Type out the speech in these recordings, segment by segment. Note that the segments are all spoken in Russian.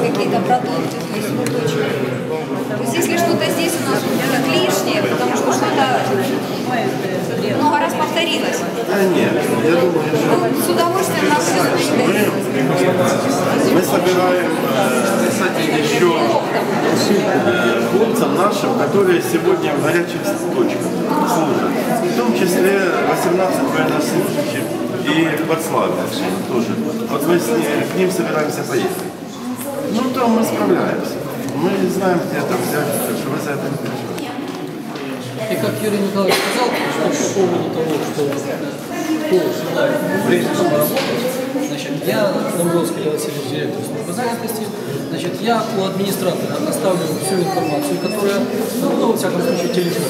какие-то продукты, то есть вот точно. То есть если что-то здесь у нас будет лишнее, потому что что-то много раз повторилось, Да нет, я думаю, что ну, с удовольствием нас все повторилось. мы собираем э, еще э, хлопцам нашим, которые сегодня в горячих точках служат. В том числе 18 военнослужащих и подславленцев тоже. Вот мы с ней- к ним собираемся поехать. Ну, там мы справляемся. Мы знаем, где это взять, так за это не переживайте. И как Юрий Николаевич сказал, что по поводу того, что кто желает поработать, значит, я, Домбровский Васильевич, директор службы занятости, значит, я у администратора оставлю всю информацию, которая, ну, во всяком случае, телефон.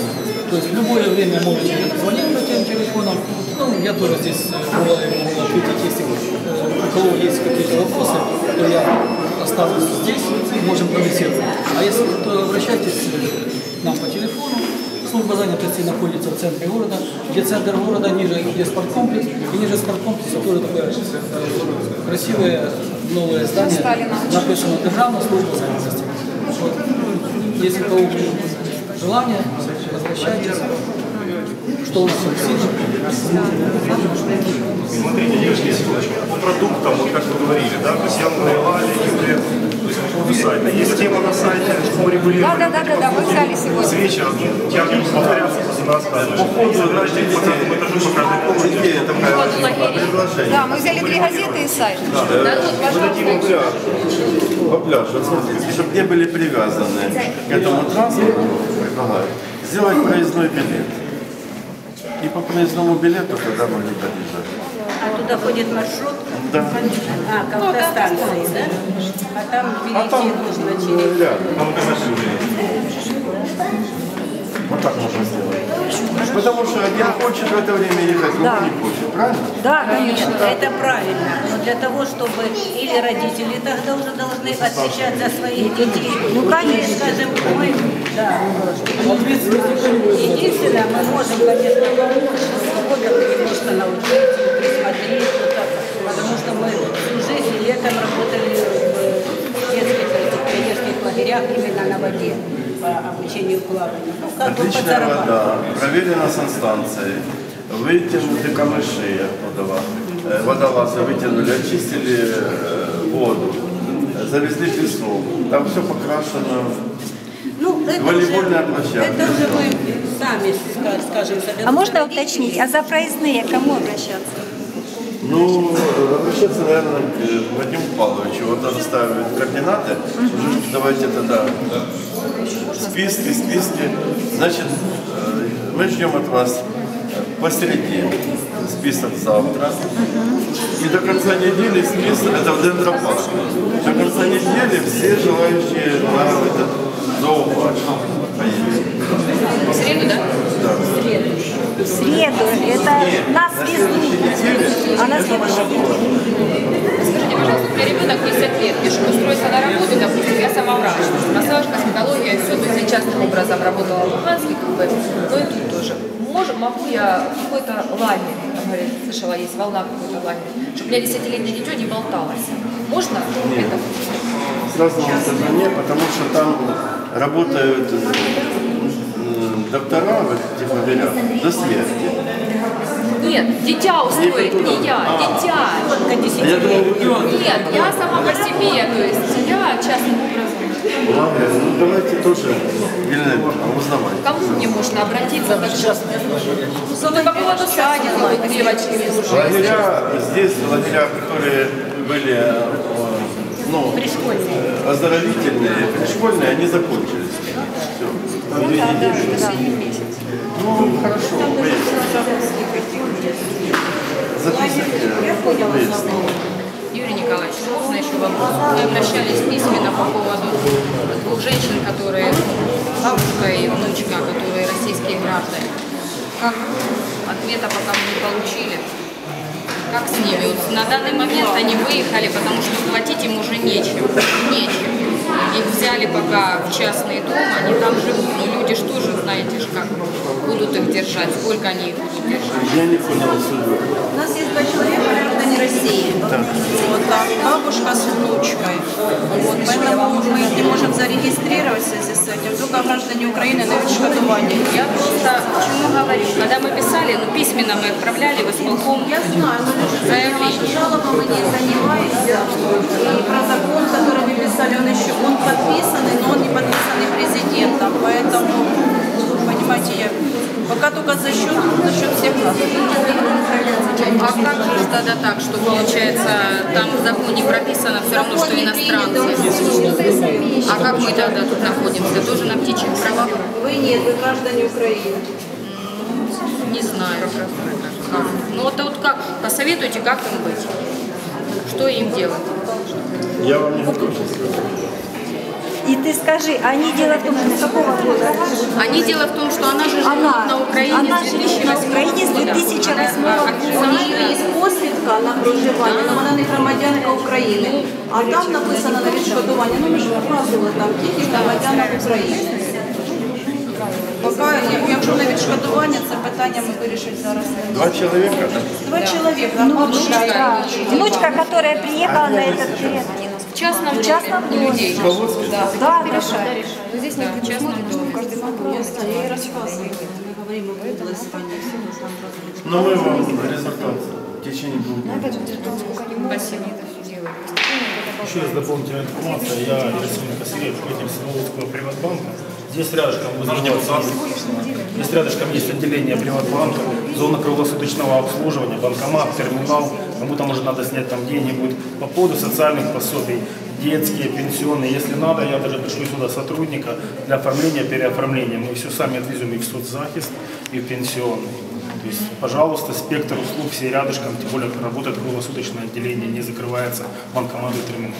То есть в любое время можете звонить по тем телефонам. Ну, я тоже здесь э, могу ответить, если э, у кого есть какие-то вопросы, то я останусь здесь, можем побеседовать. А если то обращайтесь э, к нам по телефону, Служба занятости находится в центре города, где центр города, ниже где спорткомплекс, и ниже спорткомплекса тоже такое э, красивое новое здание, написано Державная служба занятости. Вот. Если у кого желание, возвращайтесь. Что у нас Смотрите, Евгений Николаевич, по продуктам, вот как вы говорили, да, то есть я навела Юлия, то есть по поводу сайта. Есть тема на сайте по регулированию. Да, да, да, да, да, вы взяли С сегодня. вечера, ну, я не буду повторяться, просто рассказывать. По ходу, значит, по каждому этажу, по каждой комнате. Идея такая, предложение. Да, мы взяли три газеты и сайт. Мы дадим им пляж. По пляжу. Смотрите, чтобы не были привязаны к этому транспорту, предлагаю, сделать проездной билет. И по проездному билету тогда могли подъезжать. А туда ходит маршрут? Да. А, к автостанции, да? А там А там перейти нужно через... э, рядом. Там это машины. Вот так можно сделать. Потому что один хочет в это время ехать, другой не хочет, правильно? Да, конечно. Это правильно. Но для того, чтобы или родители тогда уже должны отвечать за своих детей. Ну, конечно. Скажем, мы, да. Единственное, мы можем, конечно, помочь, кого-то немножко научить, присмотреть, потому что мы всю жизнь летом работали в детских пионерских лагерях именно на воде по обучению плаванию. Ну, как бы Отличная подзарабатывать. вода, проверена санстанцией, вытянуты камыши оттуда, э, водолазы вытянули, очистили э, воду, завезли песок, там все покрашено. Это Волейбольная уже, площадка. Это уже мы сами, ска- скажем. А можно уточнить, а за проездные к кому обращаться? Ну, обращаться, наверное, к Вадиму Павловичу. Вот он ставит координаты. Уже Давайте тогда списки, списки. Значит, э, мы ждем от вас посередине список завтра. И до конца недели список, это в Дендропарк. До конца недели все желающие на этот зоопарк поедут. В среду, да? В среду. Это нас везут. А на следующий день. Скажите, пожалуйста, у меня ребенок 10 лет, мне чтобы устроиться на работу, допустим, я сама врач, массаж, косметология, все, то есть я частным образом работала в Луганске, как бы, но и тут тоже. Мож, могу я в какой-то лагерь, там, говорит, слышала, есть волна какой-то лагерь, чтобы у меня 10-летнее дитё не болталось. Можно это? Сразу вам скажу не, потому что там работают м, доктора в этих лагерях до смерти. Нет, дитя устроить, не я, А. дитя. А я думал, Нет, я сама по себе, то есть я частным образом. лагерь. Ну давайте тоже, Елена Ивановна, узнавать. Кому мне можно обратиться? Ну, по поводу садика, вот девочки. Лагеря, здесь лагеря, которые были э, ну, оздоровительные, пришкольные, они закончились. Все. Две недели. Ну, хорошо. Записывайте выясним. Юрий Николаевич, можно еще вопрос? Мы обращались письменно по поводу двух женщин, которые, бабушка и внучка, которые российские граждане. Как ответа пока мы не получили? Как с ними? Вот на данный момент они выехали, потому что платить им уже нечем. Нечем. Взяли пока в частный дом, они там живут. Но люди ж тоже, знаете ж, как будут их держать, сколько они их будут держать. Я не понял. У нас есть два человека, граждане России. Вот так, бабушка с внучкой. Вот, поэтому мы их не можем зарегистрировать в связи с этим. Только граждане Украины на відшкодування. Я просто почему говорю, когда мы писали, ну письменно мы отправляли в исполком Я знаю, но же заявление. жалобами не занимаюсь. И протокол, который вы писали, он еще он подписанный, но он не подписанный президентом. Поэтому, понимаете, я пока только за счет, за счет всех нас. А как же тогда так, что получается там в законе прописано все равно, что иностранцы? А как мы тогда тут находимся? Тоже на птичьих правах? Вы нет, вы граждане Украины. Не знаю. Как? Ну вот, вот как, посоветуйте, как им быть? Что им делать? Я вам не сейчас сказать. И ты скажи, они дело в том, что с какого года? Они дело в том, что она же живет Она, на Украине она с живет 2008 на Украине с года. 2008 Она, года. У а, неї є посвідка на проживання, але вона не громадянка України. А там написано на відшкодування, ну ми ж вказували там тільки громадяна України. Поки, як- якщо на відшкодування, це питання ми вирішити зараз. не можемо. Два человека? Два чоловіка, бабушка і Да. Внучка, которая приехала на этот период. В частном В частном доме доме. людей. Да, да. Здесь Да, в частном доме. Я їй розказую. Ми говоримо про голосування, всі ми там розуміємо. Но мы вам результат в течение двух дней. Спасибо. Еще есть дополнительная информация. Я Ярослав Косарев, руководитель Свердловского приватбанка. Здесь рядышком возле Здесь рядышком есть отделение приватбанка, зона круглосуточного обслуживания, банкомат, терминал. Кому-то может надо снять там где-нибудь по поводу социальных пособий, детские, пенсионные. Если надо, я даже пришлю сюда сотрудника для оформления, переоформления. Мы все сами отвезем и в соцзахист, и в пенсионный. То есть, пожалуйста, спектр услуг все рядышком, тем более работает круглосуточное отделение, не закрывается банкомат и терминал.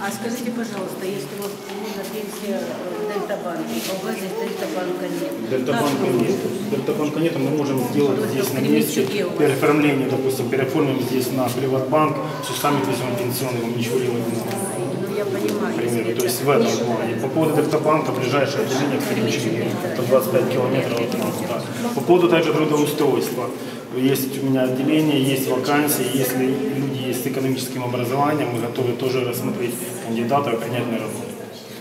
А скажите, пожалуйста, если вот на пенсия в Дельтабанке, а у вас здесь Дельтабанка нет. Дельтабанка нет. Дельтабанка нет, мы можем сделать здесь на месте переоформление, допустим, переоформим здесь на приватбанк, все сами отвезем пенсионный, вам ничего не нужно. Ну, я понимаю. Примеру, то есть в этом плане. По поводу Дельтабанка, ближайшее отделение в Кремчиге, это 25 километров от нас. да. По поводу также трудоустройства. Есть у меня отделение, есть вакансии, если люди есть с экономическим образованием, мы готовы тоже рассмотреть кандидатов и принять на работу.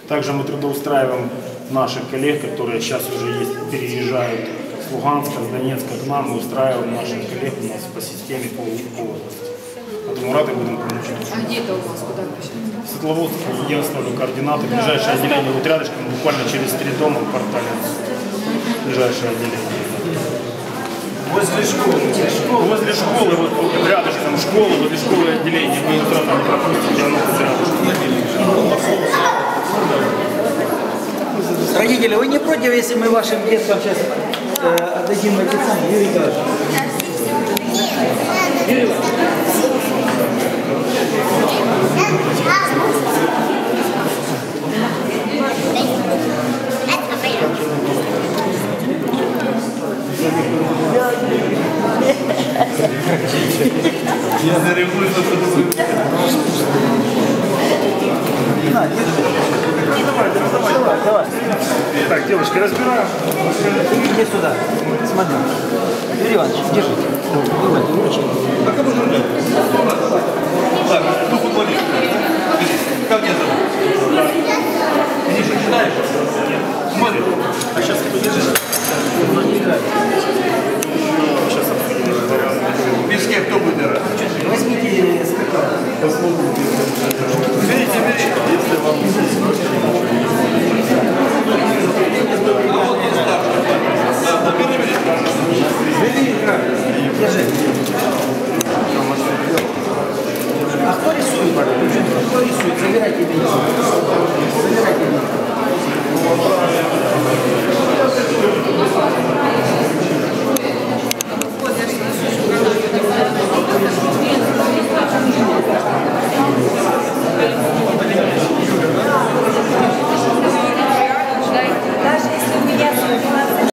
Также мы трудоустраиваем наших коллег, которые сейчас уже есть, переезжают с Луганска, с Донецка к нам, мы устраиваем наших коллег у нас по системе по, по области. Поэтому рады будем помочь. А где это у вас? Куда пришли? Светловодск, я оставлю координаты. Ближайшее отделение вот рядышком, буквально через три дома в квартале. Ближайшее отделение. Возле школы. Возле школы, вот, вот рядышком школы, возле школы отделение. Мы сразу не пропустите, оно вот рядышком. Родители, вы не против, если мы вашим деткам сейчас э, отдадим эти самые, Юрий Николаевич? Юрий Иванович, Я зарегулирую на, держи. Давай, давай. Давай, давай. Так, девочки, разбираем. Иди сюда. Смотри. Юрий Иванович, держи. Давай.